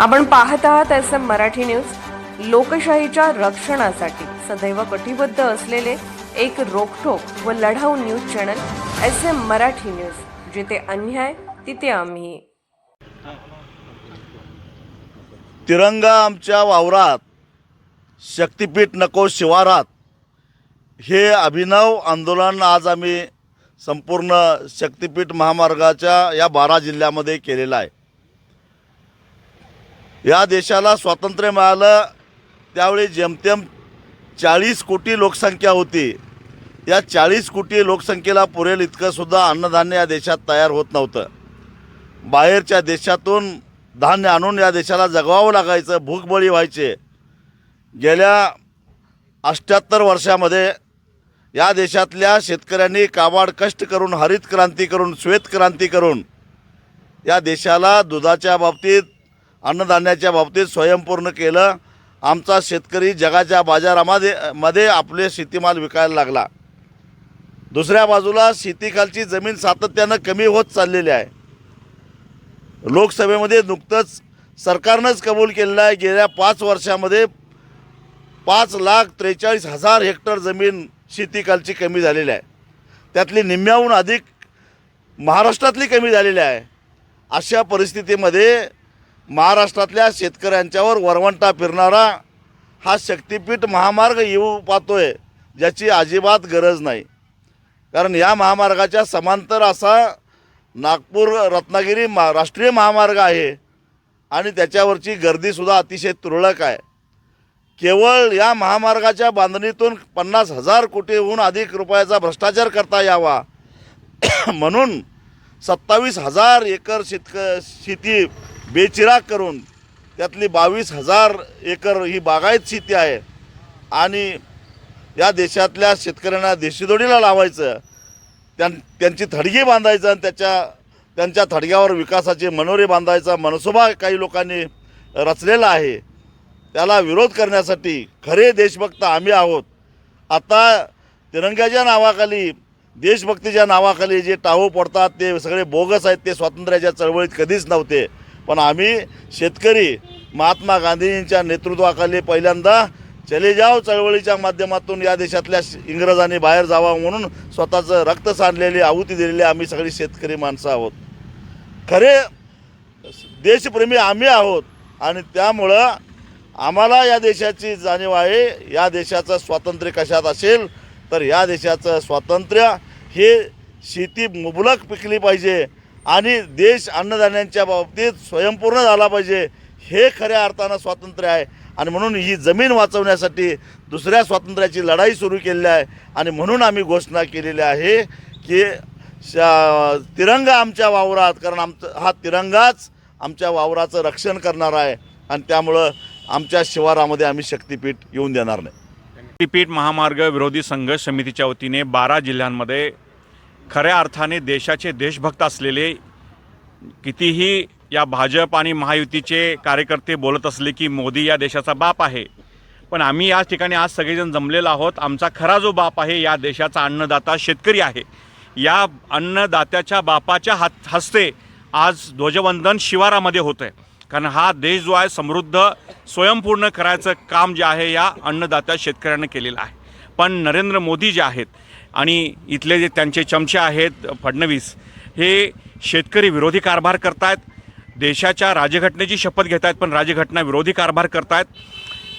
आपण पाहत आहात एस एम मराठी न्यूज. लोकशाहीच्या रक्षणासाठी सदैव कटिबद्ध असलेले एक रोखोक व लढाऊ news channel S M Marathi news. जिथे अन्याय तिथे आम्ही. तिरंगा आमच्या वावरात शक्तिपीठ नको शिवारात. हे अभिनव आंदोलन आज आम्ही संपूर्ण शक्तिपीठ महामार्गाच्या या बारा जिल्ह्यामध्ये केलेलं आहे. या देशाला स्वातंत्र्य मिळालं त्यावेळी जेमतेम चाळीस कोटी लोकसंख्या होती. या चाळीस कोटी लोकसंख्येला पुरेल इतकं सुद्धा अन्नधान्य या देशात तयार होत नव्हतं. बाहेरच्या देशातून धान्य आणून या देशाला जगवावं लागायचं भूकबळी व्हायचे. गेल्या अष्ट्याहत्तर वर्षामध्ये या देशातल्या शेतकऱ्यांनी काबाड कष्ट करून हरित क्रांती करून श्वेत क्रांती करून या देशाला दुधाच्या बाबतीत अन्नधान्याच्या बाबतीत स्वयंपूर्ण केलं. आमचा शेतकरी जगाच्या बाजारामध्ये मध्ये आपले शेतीमाल विकायला लागला. दुसऱ्या बाजूला शेतीखालची जमीन सातत्यानं कमी होत चाललेली आहे. लोकसभेमध्ये नुकतंच सरकारनंच कबूल केलेलं आहे. गेल्या पाच वर्षामध्ये पाच लाख त्रेचाळीस हजार हेक्टर जमीन शेतीकालची कमी झालेली आहे. त्यातली निम्म्याहून अधिक महाराष्ट्रातली कमी झालेली आहे. अशा परिस्थितीमध्ये महाराष्ट्रातल्या शेतकऱ्यांच्यावर वरवंटा फिरणारा हा शक्तिपीठ महामार्ग येऊ पाहतो आहे ज्याची अजिबात गरज नाही. कारण या महामार्गाच्या समांतर असा नागपूर रत्नागिरी मा राष्ट्रीय महामार्ग आहे आणि त्याच्यावरची गर्दीसुद्धा अतिशय तुरळक आहे. केवळ या महामार्गाच्या बांधणीतून पन्नास हजार कोटीहून अधिक रुपयाचा भ्रष्टाचार करता यावा. म्हणून सत्तावीस हजार एकर शेतक शेती बेचिराग करून त्यातली बावीस हजार एकर ही बागायत शेती आहे. आणि या देशातल्या शेतकऱ्यांना देशीदोडीला लावायचं त्यां त्यांची थडगी बांधायचं आणि त्याच्या त्यांच्या थडग्यावर विकासाचे मनोरे बांधायचा मनसोबा काही लोकांनी रचलेला आहे. त्याला विरोध करण्यासाठी खरे देशभक्त आम्ही आहोत. आता तिरंग्याच्या नावाखाली देशभक्तीच्या नावाखाली जे टाहू पडतात ते सगळे बोगस आहेत ते स्वातंत्र्याच्या चळवळीत कधीच नव्हते. पण आम्ही शेतकरी महात्मा गांधीजींच्या नेतृत्वाखाली पहिल्यांदा चले जाव चळवळीच्या माध्यमातून या देशातल्या इंग्रजांनी बाहेर जावा म्हणून स्वतःचं रक्त सांडलेली आहुती दिलेली आम्ही सगळी शेतकरी माणसं आहोत. खरे देशप्रेमी आम्ही आहोत आणि त्यामुळं आम्हाला या देशाची जाणीव आहे या देशाचं स्वातंत्र्य कशात असेल तर या देशाचं स्वातंत्र्य हे शेती मुबलक पिकली पाहिजे. आणि देश अन्नधान्यांच्या बाबतीत स्वयंपूर्ण झाला पाहिजे. हे खऱ्या अर्थानं स्वातंत्र्य आहे. आणि म्हणून ही जमीन वाचवण्यासाठी दुसऱ्या स्वातंत्र्याची लढाई सुरू केलेली आहे. आणि म्हणून आम्ही घोषणा केलेली आहे की तिरंगा आमच्या वावरात कारण आमचं हा तिरंगाच आमच्या वावराचं रक्षण करणार आहे. आणि त्यामुळं आमच्या शिवारामध्ये आम्ही शक्तीपीठ येऊन देणार नाही. शक्तीपीठ महामार्ग विरोधी संघर्ष समितीच्या वतीने बारा जिल्ह्यांमध्ये खऱ्या अर्थाने देशाचे देशभक्त असलेले कितीही या भाजप आणि महायुतीचे कार्यकर्ते बोलत असले की मोदी या देशाचा बाप आहे. पण आम्ही या ठिकाणी आज सगळेजण जमलेलो आहोत. आमचा खरा जो बाप आहे या देशाचा अन्नदाता शेतकरी आहे. या अन्नदात्याच्या बापाच्या हात हस्ते आज ध्वजवंदन शिवारामध्ये होतं आहे कारण हा देश जो आहे समृद्ध स्वयंपूर्ण करायचं काम जे आहे या अन्नदात्या शेतकऱ्यांना केलेलं आहे. पण नरेंद्र मोदी जे आहेत आणि इथले जे त्यांचे चमचे आहेत फडणवीस हे शेतकरी विरोधी कारभार करतायत. देशाच्या राजघटनेची शपथ घेत आहेत पण राजघटना विरोधी कारभार करतायत.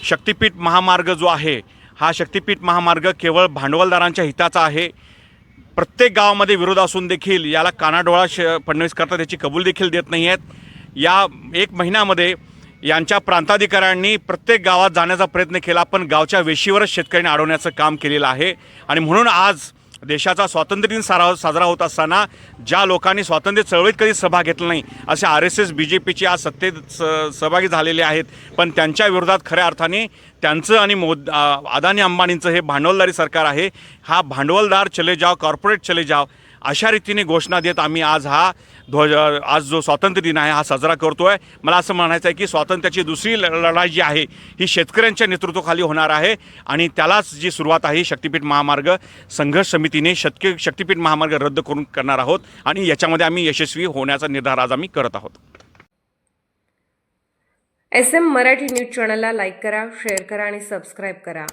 शक्तिपीठ महामार्ग जो आहे हा शक्तिपीठ महामार्ग केवळ भांडवलदारांच्या हिताचा आहे. प्रत्येक गावामध्ये विरोध असून देखील याला कानाडोळा श फडणवीस करतात याची कबूल देखील देत नाही आहेत या एक महिन्यामध्ये यांच्या प्रांताधिकाऱ्यांनी प्रत्येक गावात जाण्याचा प्रयत्न केला पण गावच्या वेशीवरच शेतकऱ्यांनी अडवण्याचं काम केलेलं आहे. आणि म्हणून आज देशाचा स्वातंत्र्य दिन सारा साजरा होत असताना ज्या लोकांनी स्वातंत्र्य चळवळीत कधी सभा घेतली नाही असे R S S B J पीचे आज सत्तेत स सहभागी झालेले आहेत पण त्यांच्या विरोधात खऱ्या अर्थाने त्यांचं आणि मोद अदानी अंबानींचं हे भांडवलदारी सरकार आहे. हा भांडवलदार चले जाव कॉर्पोरेट चले जाव अशा रीतीने घोषणा देत आम्ही आज हा ध्वज आज जो स्वातंत्र्य दिन आहे हा साजरा करतो आहे मला असं म्हणायचं आहे की स्वातंत्र्याची दुसरी ल- लढाई जी आहे ही शेतकऱ्यांच्या नेतृत्वाखाली होणार आहे आणि त्यालाच जी सुरुवात आहे शक्तिपीठ महामार्ग संघर्ष समितीने शतके शक्तिपीठ महामार्ग रद्द करून करणार आहोत आणि याच्यामध्ये आम्ही यशस्वी होण्याचा निर्धार आज आम्ही करत आहोत. एस एम मराठी न्यूज चॅनलला लाईक करा शेअर करा आणि सबस्क्राईब करा.